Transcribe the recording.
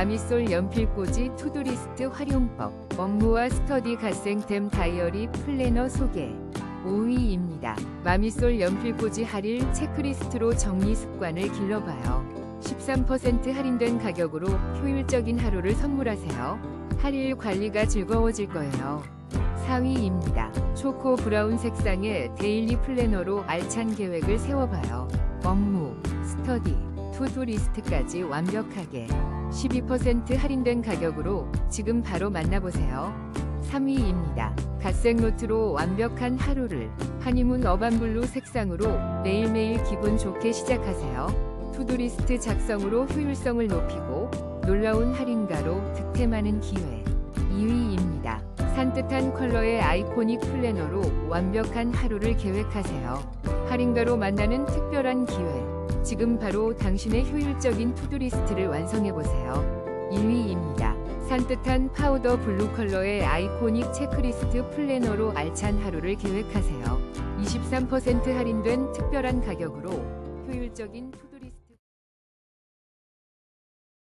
마미솔 연필꽂이 투두리스트 활용법, 업무와 스터디 갓생템 다이어리 플래너 소개. 5위입니다. 마미솔 연필꽂이 할일 체크리스트로 정리 습관을 길러봐요. 13% 할인된 가격으로 효율적인 하루를 선물하세요. 할일 관리가 즐거워질 거예요. 4위입니다. 초코 브라운 색상의 데일리 플래너로 알찬 계획을 세워봐요. 업무, 스터디, 투두 리스트까지 완벽하게 12% 할인된 가격으로 지금 바로 만나보세요. 3위입니다. 갓생 노트로 완벽한 하루를 하니문 어반블루 색상으로 매일매일 기분 좋게 시작하세요. 투두리스트 작성으로 효율성을 높이고 놀라운 할인가로 득템하는 기회. 2위입니다. 산뜻한 컬러의 아이코닉 플래너로 완벽한 하루를 계획하세요. 할인가로 만나는 특별한 기회. 지금 바로 당신의 효율적인 투두리스트를 완성해보세요. 1위입니다. 산뜻한 파우더 블루 컬러의 아이코닉 체크리스트 플래너로 알찬 하루를 계획하세요. 23% 할인된 특별한 가격으로 효율적인 투두리스트